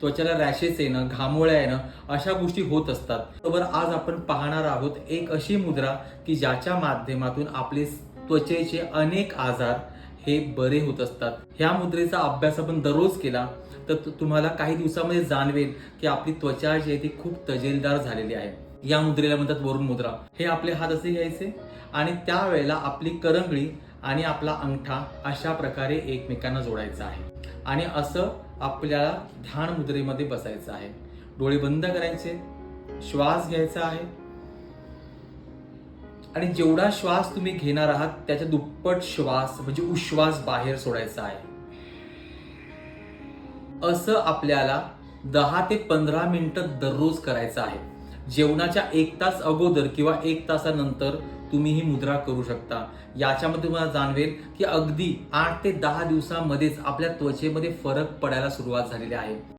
त्वचेला रॅशेस येणं घामोळ्या येणं अशा गोष्टी होत असतात. बरोबर आज आपण पाहणार आहोत एक अशी मुद्रा की ज्याच्या माध्यमातून आपले त्वचेचे अनेक आजार हे बरे होत असतात. ह्या मुद्रेचा अभ्यास आपण दररोज केला तर तुम्हाला काही दिवसामध्ये जाणवेल की आपली त्वचा जी आहे ती खूप तजेलदार झालेली आहे. या मुद्रेला म्हणतात वरुण मुद्रा. हे आपले हात असे घ्यायचे आणि त्यावेळेला आपली करंगळी आणि आपला अंगठा अशा प्रकारे एकमेकांना जोडायचा आहे. आणि असं आपल्याला ध्यान मुद्रेमध्ये बसायचं आहे. डोळे बंद करायचे श्वास घ्यायचा आहे. आणि जेवढा श्वास तुम्ही घेणार आहात त्याच्या दुप्पट श्वास म्हणजे उश्वास बाहेर सोडायचा आहे. असं आपल्याला दहा ते पंधरा मिनिटं दररोज करायचं आहे. जेवणाच्या एक तास अगोदर किंवा एक तासानंतर तुम्ही ही मुद्रा करू शकता. याच्यामध्ये तुम्हाला जाणवेल की अगदी आठ ते दहा दिवसामध्येच आपल्या त्वचेमध्ये फरक पडायला सुरुवात झालेली आहे.